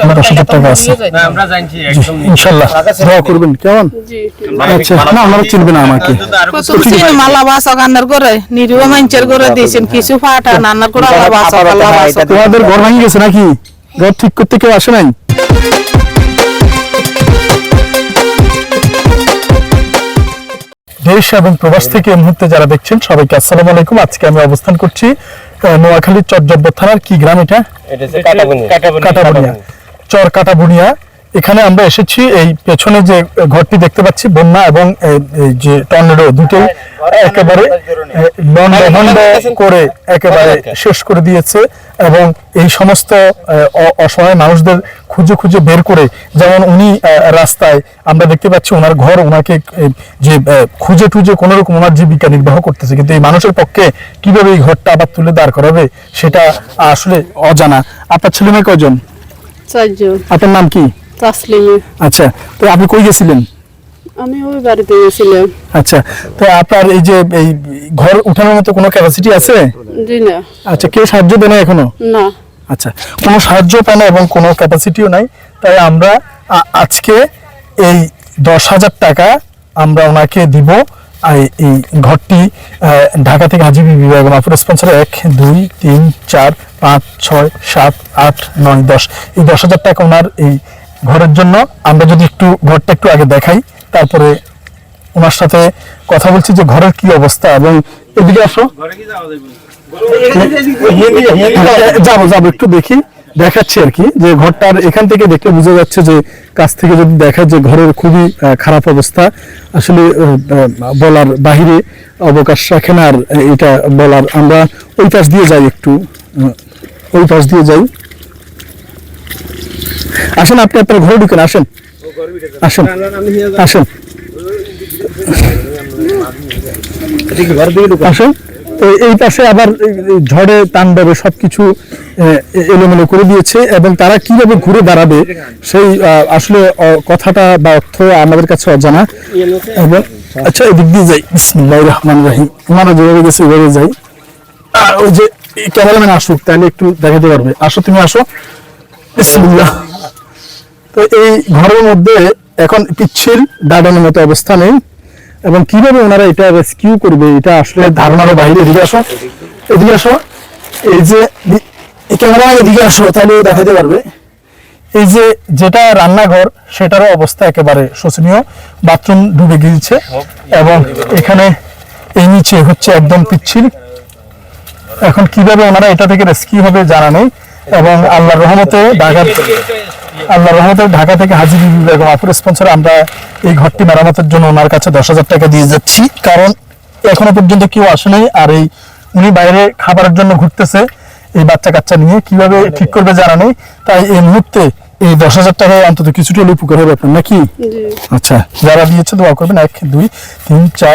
এখানে দশ হাজার টাকা আছে। না আমরা জানছি জি, একদম ইনশাল্লাহ। দোয়া করবেন কেমন? আচ্ছা না আমরা চিনবে না আমাকে। মালা বাসক আন্নার করে নিরীহ মানুষের করে দিয়েছেন কিছু ফাটা নান্নার করে আল্লাহ বাসক আল্লাহ বাসক তোমাদের ঘর ভাঙি গেছে নাকি? ঘর ঠিক করতে কেউ আসে নাই? দেশ এবং প্রবাস থেকে এই মুহূর্তে যারা দেখছেন সবাইকে আসসালামু আলাইকুম। আজকে আমি অবস্থান করছি নোয়াখালীর চরজব্ব থানার কি গ্রাম এটা? এটা হচ্ছে কাটাবনি। কাটাবুনিয়া চর কাটাবুনিয়া এখানে আমরা এসেছি, এই পেছনে যে ঘরটি দেখতে পাচ্ছি, বন্যা এবং যে টর্নেডো দুটোই একেবারে করে একেবারে শেষ করে দিয়েছে এবং এই সমস্ত অসহায় মানুষদের খুঁজে খুঁজে বের করে, যেমন উনি রাস্তায় আমরা দেখতে পাচ্ছি ওনার ঘর, ওনাকে যে খুঁজে টুজে কোনো রকম ওনার জীবিকা নির্বাহ করতেছে। কিন্তু এই মানুষের পক্ষে কীভাবে এই ঘরটা আবার তুলে দাঁড় করাবে, সেটা আসলে অজানা। আপনার ছেলে মেয়ে কয়জন? চারজন। আপনার নাম কি? তাসলিমে। আচ্ছা তো আপনি কই গেছিলেন? আমি ওই বাড়িতে গেছিলাম। আচ্ছা তো আপনার এই যে এই ঘর উঠানোর মতো কোনো ক্যাপাসিটি আছে? জি না। আচ্ছা কেউ সাহায্য দেয় না এখনও? না। আচ্ছা কোনো সাহায্য পায় না এবং কোনো ক্যাপাসিটিও নাই তাই আমরা আজকে এই দশ হাজার টাকা আমরা ওনাকে দিব এই ঘরটি ঢাকা থেকে হাজি বিবি বেগম আপুর স্পন্সর এক দুই তিন চার পাঁচ ছয় সাত আট নয় দশ। এই দশ হাজার টাকা ওনার এই ঘরের জন্য। আমরা যদি একটু ঘরটা একটু আগে দেখাই তারপরে ওনার সাথে কথা বলছি যে ঘরের কি অবস্থা এবং এদিকে আসো। যাব যাব একটু দেখি। দেখাচ্ছি আর কি যে ঘরটার এখান থেকে দেখলে বোঝা যাচ্ছে যে কাছ থেকে যদি দেখা যে ঘরের খুবই খারাপ অবস্থা। আসলে বলার বাহিরে অবকাশ রাখে না আর এটা বলার আমরা ওই পাশ দিয়ে যাই একটু ওই পাশ দিয়ে যাই। আসেন আপনি আপনার ঘরে ঢুকেন আসেন। আসেন আসেন। আসেন। এই- পাশে আবার ঝড়ে তাণ্ডবে সবকিছু আহ, এ- এলোমেলো করে দিয়েছে এবং তারা কীভাবে ঘুরে দাঁড়াবে সেই আসলে কথাটা বা অর্থ আমাদের কাছে অজানা। এবং আচ্ছা এদিক দিয়ে যাই। বিসমিল্লাহির রহমানির রহিম। ওনারা যেভাবে গেছে ওইভাবে যাই। ওই যে ক্যামেরাম্যান আসুক তাহলে একটু দেখাতে পারবে। আসো তুমি আসো। বিসমিল্লাহ। তো এই ঘরের মধ্যে এখন পিচ্ছিল দাঁড়ানোর মতো অবস্থা নেই। এবং কীভাবে ওনারা এটা রেস্কিউ করবে এটা আসলে ধারণার বাইরে এদিকে আসো। এদিকে আসো। এই যে ক্যামেরা এদিকে আসো তাহলে দেখাতে পারবে। এই যে যেটা রান্নাঘর সেটারও অবস্থা একেবারে শোচনীয়। বাথরুম ডুবে গিয়েছে এবং এখানে এই নিচে হচ্ছে একদম পিচ্ছিল। এখন কীভাবে ওনারা এটা থেকে রেস্কিউ হবে জানা নেই। এবং আল্লাহর রহমতে ঢাকার আল্লাহ রহমতে ঢাকা থেকে হাজি বিবি বেগম আপুর স্পন্সর আমরা এই ঘরটি মেরামতের জন্য ওনার কাছে দশ হাজার টাকা দিয়ে যাচ্ছি। কারণ এখনও পর্যন্ত কেউ আসে নাই আর এই উনি বাইরে খাবারের জন্য ঘুরতেছে এই বাচ্চা কাচ্চা নিয়ে। কীভাবে ঠিক করবে জানা নেই। তাই এই মুহূর্তে এই দশ হাজার টাকায় অন্তত কিছুটা হলে উপকার হবে আপনার নাকি? আচ্ছা যারা দিয়েছে দোয়া করবেন এক দুই তিন চার